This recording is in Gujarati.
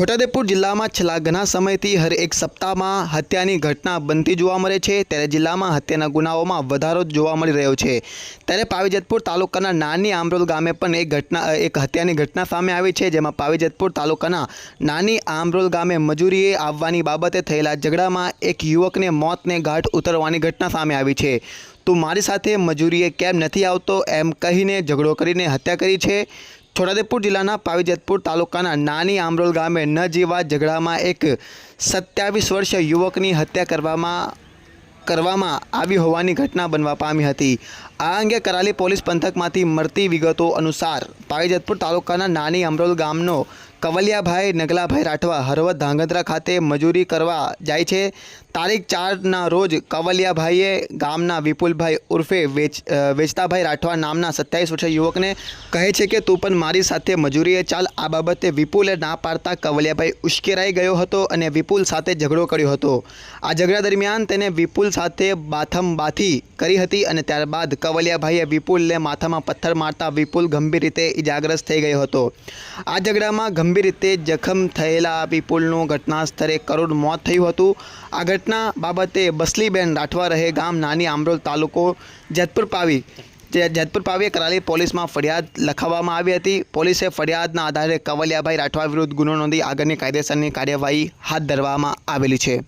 છોટાદેપુર જિલ્લામાં છેલ્લા ઘણા સમયથી હર એક સપ્તાહમાં હત્યાની ઘટના બનતી જોવા મળે છે. ત્યારે જિલ્લામાં હત્યાના ગુનાઓમાં વધારો જોવા મળી રહ્યો છે. ત્યારે પાવીજતપુર તાલુકાના નાની આમરોલ ગામે પણ એક ઘટના, એક હત્યાની ઘટના સામે આવી છે, જેમાં પાવીજતપુર તાલુકાના નાની આમરોલ ગામે મજૂરીએ આવવાની બાબતે થયેલા ઝઘડામાં એક યુવકને મોતને ઘાટ ઉતરવાની ઘટના સામે આવી છે. તું મારી સાથે મજૂરીએ કેમ નથી આવતો એમ કહીને ઝઘડો કરીને હત્યા કરી છે. છોટાદેપુર જિલ્લાના પાવીજતપુર તાલુકાના નાની આમરોલ ગામે ન જેવા ઝઘડામાં એક સત્યાવીસ વર્ષીય યુવકની હત્યા કરવામાં કરવામાં આવી હોવાની ઘટના બનવા પામી હતી. આ અંગે કરાલી પોલીસ પંથકમાંથી મળતી વિગતો અનુસાર પાવીજતપુર તાલુકાના નાની અમરોલ ગામનો કવલિયાભાઈ, નગલાભાઈ રાઠવા, હરવદ ધાંગધ્રા ખાતે મજૂરી કરવા જાય છે. તારીખ ચારના રોજ કવલિયાભાઈએ ગામના વિપુલભાઈ ઉર્ફે વેચ વેચતાભાઈ રાઠવા નામના સત્યાવીસ વર્ષીય યુવકને કહે છે કે, તું પણ મારી સાથે મજૂરીએ ચાલ. આ બાબતે વિપુલે ના પાડતા કવલિયાભાઈ ઉશ્કેરાઈ ગયો હતો અને વિપુલ સાથે ઝઘડો કર્યો હતો. આ ઝઘડા દરમિયાન તેને વિપુલ સાથે બાથમ બાથી કરી હતી અને ત્યારબાદ કવલિયાભાઈએ વિપુલને માથામાં પથ્થર મારતા વિપુલ ગંભીર રીતે ઇજાગ્રસ્ત થઈ ગયો હતો. આ ઝઘડામાં ગંભીર રીતે જખમ થયેલા વિપુલનું ઘટના સ્થળે કરોડ મોત થયું હતું. આ ઘટના બાબતે બસલીબેન રાઠવા રહે ગામ નાની આમરોલ તાલુકો જેતપુર પાવી જે જેતપુર પાવીએ કરાલી પોલીસમાં ફરિયાદ લખાવવામાં આવી હતી. પોલીસે ફરિયાદના આધારે કવલિયાભાઈ રાઠવા વિરુદ્ધ ગુનો નોંધી આગળની કાયદેસરની કાર્યવાહી હાથ ધરવામાં આવેલી છે.